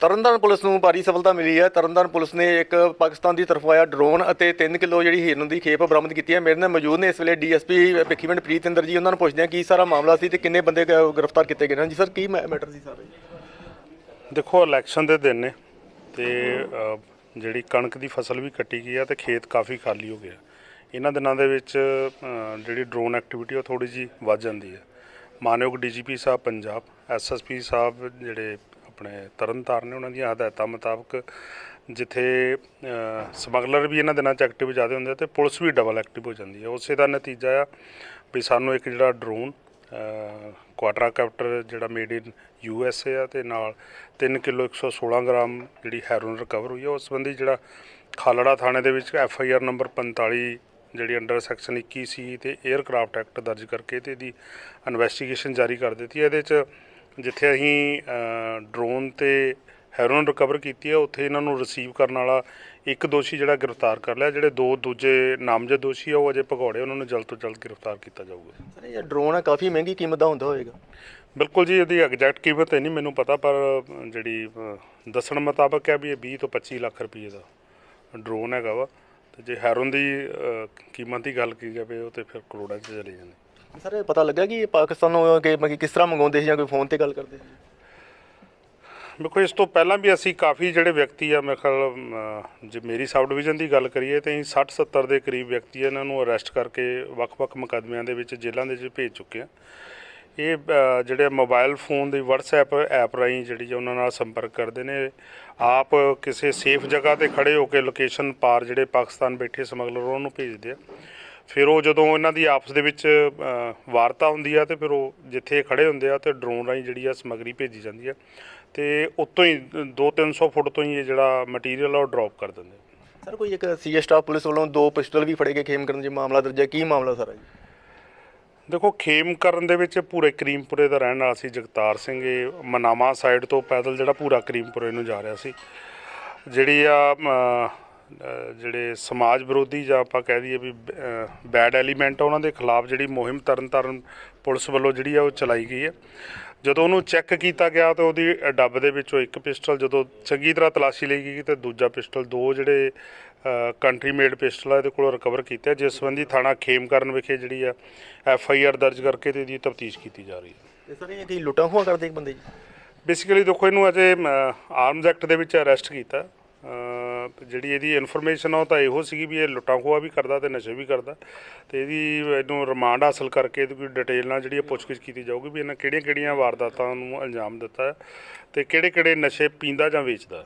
Tarn Taran police ਨੂੰ ਭਾਰੀ ਸਫਲਤਾ ਮਿਲੀ ਹੈ। ਤਰਨਤਾਰਨ ਪੁਲਿਸ ਨੇ ਇੱਕ ਪਾਕਿਸਤਾਨ ਦੀ ਤਰਫੋਂ ਆਇਆ ਡਰੋਨ ਅਤੇ 3 ਕਿਲੋ ਜਿਹੜੀ ਹਿਰਨ ਦੀ ਖੇਪ ਬਰਾਮਦ ਕੀਤੀ ਹੈ। ਮੇਰੇ ਨਾਲ ਮੌਜੂਦ ਨੇ ਇਸ ਵੇਲੇ ਡੀਐਸਪੀ ਭਿੱਖੀਵੰਡ ਪ੍ਰੀਤਿੰਦਰ ਜੀ। ਉਹਨਾਂ ਨੂੰ ਪੁੱਛਦੇ ਹਾਂ ਕੀ ਸਾਰਾ ਮਾਮਲਾ ਸੀ ਤੇ ਕਿੰਨੇ ਬੰਦੇ ਗ੍ਰਿਫਤਾਰ ਕੀਤੇ ਗਏ ਨੇ। ਜੀ ਸਰ, ਕੀ ਮੈਟਰ ਸੀ ਸਾਰੇ? ਦੇਖੋ, ਇਲੈਕਸ਼ਨ ਦੇ ਦਿਨ ਨੇ ਤੇ ਜਿਹੜੀ ਕਣਕ ਦੀ ਫਸਲ ਵੀ ਕੱਟੀ ਗਈ ਆ ਤੇ ਖੇਤ ਕਾਫੀ ਖਾਲੀ ਹੋ ਗਿਆ। ਇਹਨਾਂ ਦਿਨਾਂ ਦੇ ਵਿੱਚ ਜਿਹੜੀ ਡਰੋਨ ਐਕਟੀਵਿਟੀ ਉਹ ਥੋੜੀ ਜੀ ਵੱਧ ਜਾਂਦੀ ਹੈ। ਮਾਨਯੋਗ ਡੀਜੀਪੀ ਸਾਹਿਬ, ਪੰਜਾਬ, ਐਸਐਸਪੀ ਸਾਹਿਬ, ਜਿਹੜੇ ਆਪਣੇ ਤਰਨਤਾਰਨ ਨੇ ਉਹਨਾਂ ਦੀਆਂ ਹਦਾਇਤਾਂ ਮੁਤਾਬਕ ਜਿੱਥੇ ਸਮਗਲਰ ਵੀ ਇਹਨਾਂ ਦਿਨਾਂ 'ਚ ਐਕਟਿਵ ਜ਼ਿਆਦਾ ਹੁੰਦੇ ਆ ਤੇ ਪੁਲਿਸ ਵੀ ਡਬਲ ਐਕਟਿਵ ਹੋ ਜਾਂਦੀ ਹੈ ਉਸੇ ਦਾ ਨਤੀਜਾ ਆ ਵੀ ਸਾਨੂੰ ਇੱਕ ਜਿਹੜਾ ਡਰੋਨ ਕੁਆਟਰਾ ਕੈਪਟਰ ਜਿਹੜਾ made in U S A ਆ ਤੇ ਨਾਲ 3 ਕਿਲੋ 116 ਗ੍ਰਾਮ ਜਿਹੜੀ ਹੈਰੋਨ ਰਿਕਵਰ ਹੋਈ ਹੈ ਉਸ ਸੰਬੰਧੀ ਜਿਹੜਾ ਖਾਲੜਾ ਥਾਣੇ ਦੇ ਵਿੱਚ ਐਫ ਆਈ ਆਰ ਨੰਬਰ 45 ਜਿਹੜੀ ਅੰਡਰ ਸੈਕਸ਼ਨ 21 ਸੀ ਤੇ 에ਅਰਕ੍ਰਾਫਟ ਐਕਟ ਦਰਜ ਕਰਕੇ ਤੇ ਇਹਦੀ ਇਨਵੈਸਟੀਗੇਸ਼ਨ ਜਾਰੀ ਕਰ ਦਿੱਤੀ ਹੈ ਇਹਦੇ 'ਚ ਜਿੱਥੇ ਅਸੀਂ ਡਰੋਨ ਤੇ ਹੈਰੋਨ ਰਿਕਵਰ ਕੀਤੀ ਹੈ ਉੱਥੇ ਇਹਨਾਂ ਨੂੰ ਰਿਸੀਵ ਕਰਨ ਵਾਲਾ ਇੱਕ ਦੋਸ਼ੀ ਜਿਹੜਾ ਗ੍ਰਿਫਤਾਰ ਕਰ ਲਿਆ ਜਿਹੜੇ ਦੋ ਦੂਜੇ ਨਾਮਜ਼ਦ ਦੋਸ਼ੀ ਆ ਉਹ ਅਜੇ ਭਗੌੜੇ ਉਹਨਾਂ ਨੂੰ ਜਲਦ ਤੋਂ ਜਲਦ ਗ੍ਰਿਫਤਾਰ ਕੀਤਾ ਜਾਊਗਾ। ਸਰ ਇਹ ਡਰੋਨ ਹੈ ਕਾਫੀ ਮਹਿੰਗੀ ਕੀਮਤ ਦਾ ਹੁੰਦਾ ਹੋਵੇਗਾ। ਬਿਲਕੁਲ ਜੀ ਇਹਦੀ ਐਗਜ਼ੈਕਟ ਕੀਮਤ ਨਹੀਂ ਮੈਨੂੰ ਪਤਾ ਪਰ ਜਿਹੜੀ ਦੱਸਣ ਮੁਤਾਬਕ ਹੈ ਵੀ ਇਹ 20 ਤੋਂ 25 ਲੱਖ ਰੁਪਏ ਦਾ ਡਰੋਨ ਹੈਗਾ ਵਾ। ਤੇ ਜੇ ਹੈਰੋਨ ਦੀ ਕੀਮਤ ਦੀ ਗੱਲ ਕੀਤੀ ਜਾਵੇ ਉਹ ਤੇ ਫਿਰ ਕਰੋੜਾਂ 'ਚ ਚਲੇ ਜਾਂਦੇ। ਸਰ ਇਹ ਪਤਾ ਲੱਗਾ ਕਿ ਇਹ ਪਾਕਿਸਤਾਨੋਂ ਕਿ ਮਤਲਬ ਕਿ ਕਿਸ ਤਰ੍ਹਾਂ ਮੰਗਾਉਂਦੇ ਸੀ ਜਾਂ ਕੋਈ ਫੋਨ ਤੇ ਗੱਲ ਕਰਦੇ ਸੀ? ਦੇਖੋ ਇਸ ਤੋਂ ਪਹਿਲਾਂ ਵੀ ਅਸੀਂ ਕਾਫੀ ਜਿਹੜੇ ਵਿਅਕਤੀ ਆ ਮੇਰੇ ਖਿਆਲ ਅਮ, ਜੇ ਮੇਰੀ ਸਬ ਡਿਵੀਜ਼ਨ ਦੀ ਗੱਲ ਕਰੀਏ ਤਾਂ ਅਸੀਂ 60 70 ਦੇ ਕਰੀਬ ਵਿਅਕਤੀ ਇਹਨਾਂ ਨੂੰ ਅਰੈਸਟ ਕਰਕੇ ਵੱਖ-ਵੱਖ ਮੁਕੱਦਮਿਆਂ ਦੇ ਵਿੱਚ ਜੇਲ੍ਹਾਂ ਦੇ ਵਿੱਚ ਭੇਜ ਚੁੱਕੇ ਆ। ਇਹ ਅ, ਜਿਹੜੇ ਮੋਬਾਈਲ ਫੋਨ ਦੀ WhatsApp ਐਪ ਰਾਹੀਂ ਜਿਹੜੀ ਉਹਨਾਂ ਨਾਲ ਸੰਪਰਕ ਕਰਦੇ ਨੇ। ਆਪ ਕਿਸੇ ਸੇਫ ਜਗ੍ਹਾ ਤੇ ਖੜੇ ਹੋ ਕੇ ਲੋਕੇਸ਼ਨ ਪਾਰ ਜਿਹੜੇ ਪਾਕਿਸਤਾਨ ਬੈਠੇ ਸਮਗਲਰ ਉਹਨਾਂ ਨੂੰ ਭੇਜਦੇ ਆ। ਫਿਰ ਉਹ ਜਦੋਂ ਇਹਨਾਂ ਦੀ ਆਪਸ ਦੇ ਵਿੱਚ ਵਾਰਤਾ ਹੁੰਦੀ ਆ ਤੇ ਫਿਰ ਉਹ ਜਿੱਥੇ ਖੜੇ ਹੁੰਦੇ ਆ ਤੇ ਡਰੋਨ ਰਾਹੀਂ ਜਿਹੜੀ ਆ ਸਮਗਰੀ ਭੇਜੀ ਜਾਂਦੀ ਆ। ਤੇ ਉੱਤੋਂ ਹੀ 2-300 ਫੁੱਟ ਤੋਂ ਹੀ ਇਹ ਜਿਹੜਾ ਮਟੀਰੀਅਲ ਆ ਉਹ ਡ੍ਰੌਪ ਕਰ ਦਿੰਦੇ। ਸਰ ਕੋਈ ਇੱਕ ਸੀਐਸ ਸਟਾਫ ਪੁਲਿਸ ਵੱਲੋਂ ਦੋ ਪਿਸਟਲ ਵੀ ਫੜੇ ਗਏ ਖੇਮ ਕਰਨ ਜੀ ਮਾਮਲਾ ਦਰਜ ਹੈ? ਕੀ ਮਾਮਲਾ ਸਾਰਾ ਜੀ? ਦੇਖੋ ਖੇਮ ਕਰਨ ਦੇ ਵਿੱਚ ਪੂਰੇ ਕਰੀਮਪੁਰੇ ਦਾ ਰਹਿਣ ਵਾਲਾ ਸੀ ਜਗਤਾਰ ਸਿੰਘ। ਇਹ ਮਨਾਮਾ ਸਾਈਡ ਤੋਂ ਪੈਦਲ ਜਿਹੜਾ ਪੂਰਾ ਕਰੀਮਪੁਰੇ ਨੂੰ ਜਾ ਰਿਹਾ ਸੀ। ਜਿਹੜੀ ਆ ਜਿਹੜੇ ਸਮਾਜ ਵਿਰੋਧੀ ਜਾਂ ਆਪਾਂ ਕਹਿ ਦਈਏ ਵੀ ਬੈਡ ਐਲੀਮੈਂਟ ਆ ਉਹਨਾਂ ਦੇ ਖਿਲਾਫ ਜਿਹੜੀ ਮੁਹਿੰਮ ਤਰਨਤਾਰਨ ਪੁਲਿਸ ਵੱਲੋਂ ਜਿਹੜੀ ਆ ਉਹ ਚਲਾਈ ਗਈ ਹੈ। ਜਦੋਂ ਉਹਨੂੰ ਚੈੱਕ ਕੀਤਾ ਗਿਆ ਤਾਂ ਉਹਦੀ ਡੱਬ ਦੇ ਵਿੱਚੋਂ ਇੱਕ ਪਿਸਟਲ ਜਦੋਂ ਚੰਗੀ ਤਰ੍ਹਾਂ ਤਲਾਸ਼ੀ ਲਈ ਗਈ ਤੇ ਦੂਜਾ ਪਿਸਟਲ ਦੋ ਜਿਹੜੇ ਕੰਟਰੀ ਮੇਡ ਪਿਸਟਲ ਆ ਇਹਦੇ ਕੋਲੋਂ ਰਿਕਵਰ ਕੀਤਾ। ਜਿਸ ਸੰਬੰਧੀ ਥਾਣਾ ਖੇਮਕਰਨ ਵਿਖੇ ਜਿਹੜੀ ਆ ਐਫ ਆਈ ਆਰ ਦਰਜ ਕਰਕੇ ਤੇ ਇਹਦੀ ਤਫਤੀਸ਼ ਕੀਤੀ ਜਾ ਰਹੀ ਹੈ। ਤੇ ਸਰ ਇਹ ਕੀ ਲੁੱਟਾਂ ਖੋਹਾਂ ਕਰਦੇ ਇੱਕ ਬੰਦੇ ਜੀ ਬੇਸਿਕਲੀ ਦੇਖੋ ਇਹਨੂੰ ਅਜੇ ਆਰਮਸ ਐਕਟ ਦੇ ਵਿੱਚ ਅਰੈਸਟ ਕੀਤਾ। ਜਿਹੜੀ ਇਹਦੀ ਇਨਫੋਰਮੇਸ਼ਨ ਆ, ਉਹ ਤਾਂ ਇਹੋ ਸੀਗੀ ਵੀ ਇਹ ਲੁੱਟਾਂ ਖੋਆ ਵੀ ਕਰਦਾ ਤੇ ਨਸ਼ੇ ਵੀ ਕਰਦਾ। ਤੇ ਇਹਦੀ ਇਹਨੂੰ ਰਿਮਾਂਡ ਹਾਸਲ ਕਰਕੇ ਇਹਦੀ ਕੋਈ ਡਿਟੇਲ ਨਾਲ ਜਿਹੜੀ ਇਹ ਪੁੱਛਗਿੱਛ ਕੀਤੀ ਜਾਊਗੀ ਵੀ ਇਹਨਾਂ ਕਿਹੜੀਆਂ ਕਿਹੜੀਆਂ ਵਾਰਦਾਤਾਂ ਨੂੰ ਅੰਜਾਮ ਦਿੱਤਾ ਹੈ ਤੇ ਕਿਹੜੇ ਕਿਹੜੇ ਨਸ਼ੇ ਪੀਂਦਾ ਜਾਂ ਵੇਚਦਾ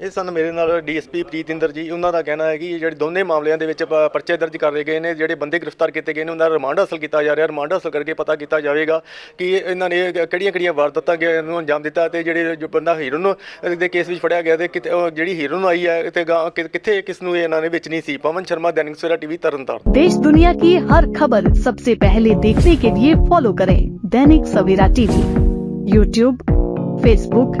ਇਹ ਸਨ ਮੇਰੇ ਨਾਲ ਡੀਐਸਪੀ ਪ੍ਰੀਤਿੰਦਰ ਜੀ ਉਹਨਾਂ ਦਾ ਕਹਿਣਾ ਹੈ ਕਿ ਜਿਹੜੇ ਦੋਨੇ ਮਾਮਲਿਆਂ ਦੇ ਵਿੱਚ ਪ- ਪਰਚੇ ਦਰਜ ਕਰ ਲਏ ਗਏ ਨੇ ਜਿਹੜੇ ਬੰਦੇ ਗ੍ਰਿਫਤਾਰ ਕੀਤੇ ਗਏ ਨੇ ਉਹਨਾਂ ਦਾ ਰਿਮਾਂਡ ਹਾਸਲ ਕੀਤਾ ਜਾ ਰਿਹਾ ਰਿਮਾਂਡ ਹਾਸਲ ਕਰਕੇ ਪਤਾ ਕੀਤਾ ਜਾਵੇਗਾ ਕਿ ਇਹਨਾਂ ਨੇ ਕਿਹੜੀਆਂ ਕਿਹੜੀਆਂ ਵਾਰਦਾਤਾਂ ਗੇ- ਨੂੰ ਅੰਜਾਮ ਦਿੱਤਾ ਤੇ ਜਿਹੜੇ ਜੋ ਬੰਦਾ ਹੀਰੋ ਨੂੰ ਦੇ ਕੇਸ ਵਿੱਚ ਫੜਿਆ ਗਿਆ ਤੇ ਕਿਤੇ- ਉਹ ਜਿਹੜੀ ਹੀਰੋ ਨੂੰ ਆਈ ਹੈ ਤੇ ਗਾਂ- ਕਿ- ਕਿੱਥੇ ਕਿਸ ਨੂੰ ਇਹਨਾਂ ਨੇ ਵੇਚਣੀ ਸੀ ਪਵਨ ਸ਼ਰਮਾ ਦੈਨਿਕ ਸਵੇਰਾ ਟੀਵੀ ਤਰਨਤਾਰਨ देश दुनिया की हर खबर सबसे पहले देखने के लिए फॉलो करें Dainik Savera TV YouTube Facebook